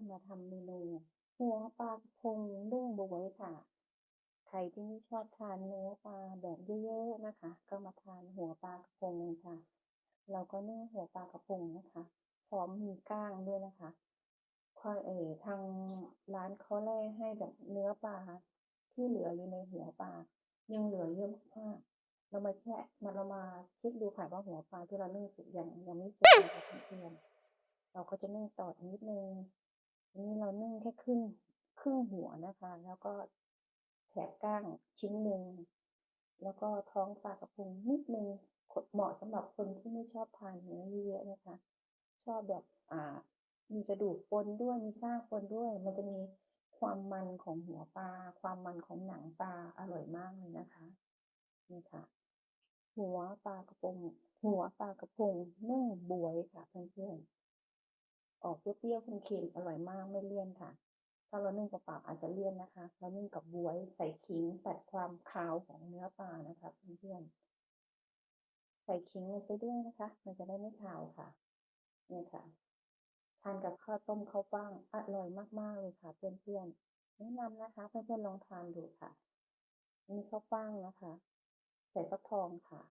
านมาทำเมนู หัวปลากระพงนึ่งบวยค่ะ ใครที่ไม่ชอบทานเนื้อปลาแบบเยอะๆนะคะ ก็มาทานหัวปลากระพงค่ะ เราก็นึ่งหัวปลากระพงนะคะพร้อมมีก้างด้วยนะคะควายเอทางร้านเขาแล่ให้แบบเนื้อปลาที่เหลืออยู่ในหัวปลายังเหลือเยอะมากเรามาแช่มาเรามาเช็คดูค่ะว่าหัวปลาที่เรานึ่งสุกยังยังไม่สุกนะคะเพื่อนเราก็จะนึ่งต่ออีกนิดนึง นนี้เรานึ่งแค่ครึ่งครึ่งหัวนะคะ แล้วก็แถบก้างชิ้นหนึ่งแล้วก็ท้องปลากระพงนิดนึงเหมาะสำหรับคนที่ไม่ชอบทานเนื้อเยอะนะคะ ชอบแบบอ่ามีกระดูกปนด้วยมีกล้างปนด้วย มันจะมีความมันของหัวปลา ความมันของหนังปลาอร่อยมากเลยนะคะนี่ค่ะ หัวปลากระพงหัวปลากระพงนึ่งบวยค่ะเพื่อนๆ ออกเปรี้ยวๆเค็มๆอร่อยมากไม่เลี่ยนค่ะ ถ้าเรานึ่งเปล่าอาจจะเลี่ยนนะคะ เรานึ่งกับบวยใส่ขิงตัดความคาวของเนื้อปลานะคะเพื่อนๆใส่ขิงลงไปด้วยนะคะ มันจะได้ไม่คาวค่ะนี่ค่ะทานกับข้าวต้มข้าวฟ่างอร่อยมากๆเลยค่ะเพื่อนๆแนะนำนะคะเพื่อนๆลองทานดูค่ะนี่ข้าวฟ่างนะคะ ใส่ฟักทองค่ะ